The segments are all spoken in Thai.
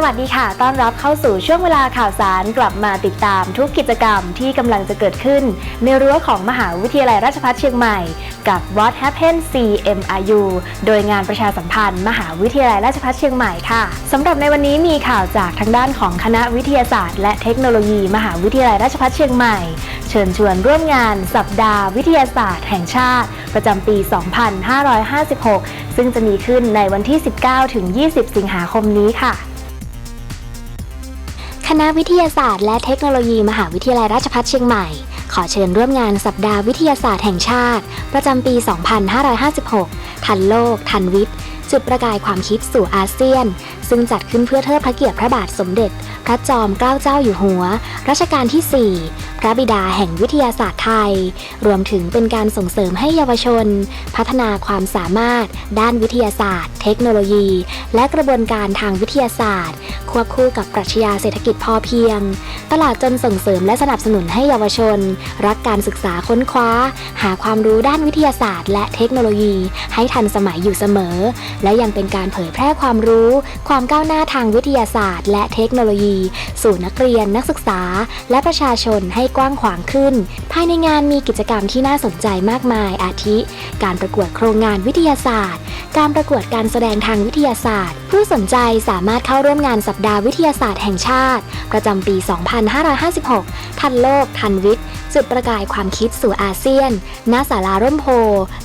สวัสดีค่ะ ต้อนรับเข้าสู่ช่วงเวลาข่าวสารกลับมาติดตามทุกกิจกรรมที่กำลังจะเกิดขึ้น ในรั้วของมหาวิทยาลัยราชภัฏเชียงใหม่ กับ What Happened CMRU โดยงานประชาสัมพันธ์ มหาวิทยาลัยราชภัฏเชียงใหม่ค่ะสำหรับในวันนี้มีข่าวจากทางด้านของคณะวิทยาศาสตร์ และเทคโนโลยี มหาวิทยาลัยราชภัฏเชียงใหม่ เชิญชวนร่วมงาน สัปดาห์ วิทยาศาสตร์ แห่งชาติ ประจำปี 2556 ซึ่งจะมีขึ้นในวันที่ 19ถึง20 สิงหาคมนี้ค่ะ คณะวิทยาศาสตร์และเทคโนโลยีมหาวิทยาลัยราชภัฏเชียงใหม่ ขอเชิญร่วมงานสัปดาห์วิทยาศาสตร์แห่งชาติ ประจำปี 2556 ทันโลก ทันวิทย์ จุดประกายความคิดสู่อาเซียน ซึ่งจัดขึ้นเพื่อเทิดพระเกียรติพระบาทสมเด็จ พระจอมเกล้าเจ้าอยู่หัว รัชกาลที่ 4 พระบิดาแห่งวิทยาศาสตร์ไทย รวมถึงเป็นการส่งเสริมให้เยาวชน พัฒนาความสามารถ ด้านวิทยาศาสตร์ เทคโนโลยี และกระบวนการทางวิทยาศาสตร์ ควบคู่กับปรัชญาเศรษฐกิจพอเพียง ตลอดจนส่งเสริมและสนับสนุนให้เยาวชน รักการศึกษาค้นคว้า หาความรู้ด้านวิทยาศาสตร์ และเทคโนโลยี ให้ทันสมัยอยู่เสมอและยังเป็นการเผยแพร่ความรู้ ความก้าวหน้าทางวิทยาศาสตร์ และเทคโนโลยี สู่นักเรียนนักศึกษา และประชาชนให้กว้างขวางขึ้น ภายในงานมีกิจกรรมที่น่าสนใจมากมายอาทิ การประกวดโครงงานวิทยาศาสตร์ การประกวดการแสดงทางวิทยาศาสตร์ ผู้สนใจสามารถเข้าร่วมงานสัปดาห์วิทยาศาสตร์แห่งชาติ ประจำปี 2556 ทันโลก ทันวิทย์ จุดประกายความคิดสู่อาเซียน ณ ศาลาร่มโพ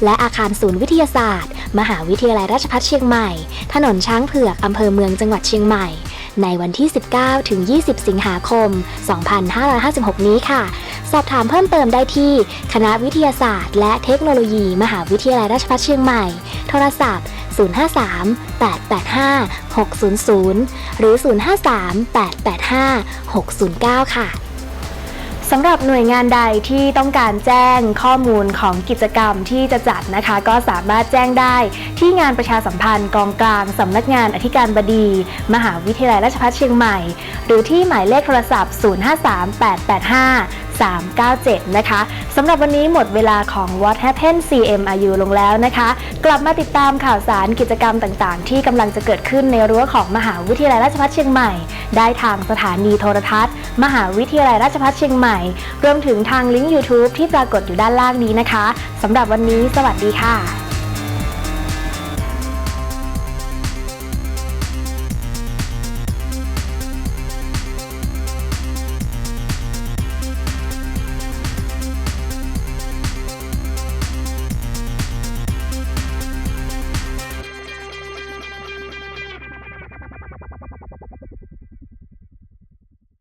และอาคารศูนย์วิทยาศาสตร์ มหาวิทยาลัยราชภัฏเชียงใหม่ ถนนช้างเผือกอำเภอเมืองจังหวัดเชียงใหม่ ในวันที่ 19 ถึง 20 สิงหาคม 2556 นี้ค่ะ สอบถามเพิ่มเติมได้ที่ คณะวิทยาศาสตร์ และเทคโนโลยี มหาวิทยาลัยราชภัฏเชียงใหม่ โทรศัพท์ 053-885-600 หรือ 053-885-609 ค่ะ สำหรับหน่วยงานใดที่ต้องการแจ้งข้อมูลของกิจกรรมที่จะจัดนะคะ ก็สามารถแจ้งได้ที่งานประชาสัมพันธ์กองกลางสำนักงานอธิการบดี มหาวิทยาลัยราชภัฏเชียงใหม่ หรือที่หมายเลขโทรศัพท์ 053885 397 นะคะสำหรับวันนี้หมดเวลาของ What Happened CMRU ลงแล้วนะคะ กลับมาติดตามข่าวสารกิจกรรมต่างๆ ที่กำลังจะเกิดขึ้นในรั้วของมหาวิทยาลัยราชภัฏเชียงใหม่ ได้ทางสถานีโทรทัศน์ มหาวิทยาลัยราชภัฏเชียงใหม่ รวมถึงทางลิงก์ YouTube ที่ปรากฏอยู่ด้านล่างนี้นะคะสำหรับวันนี้ สวัสดีค่ะ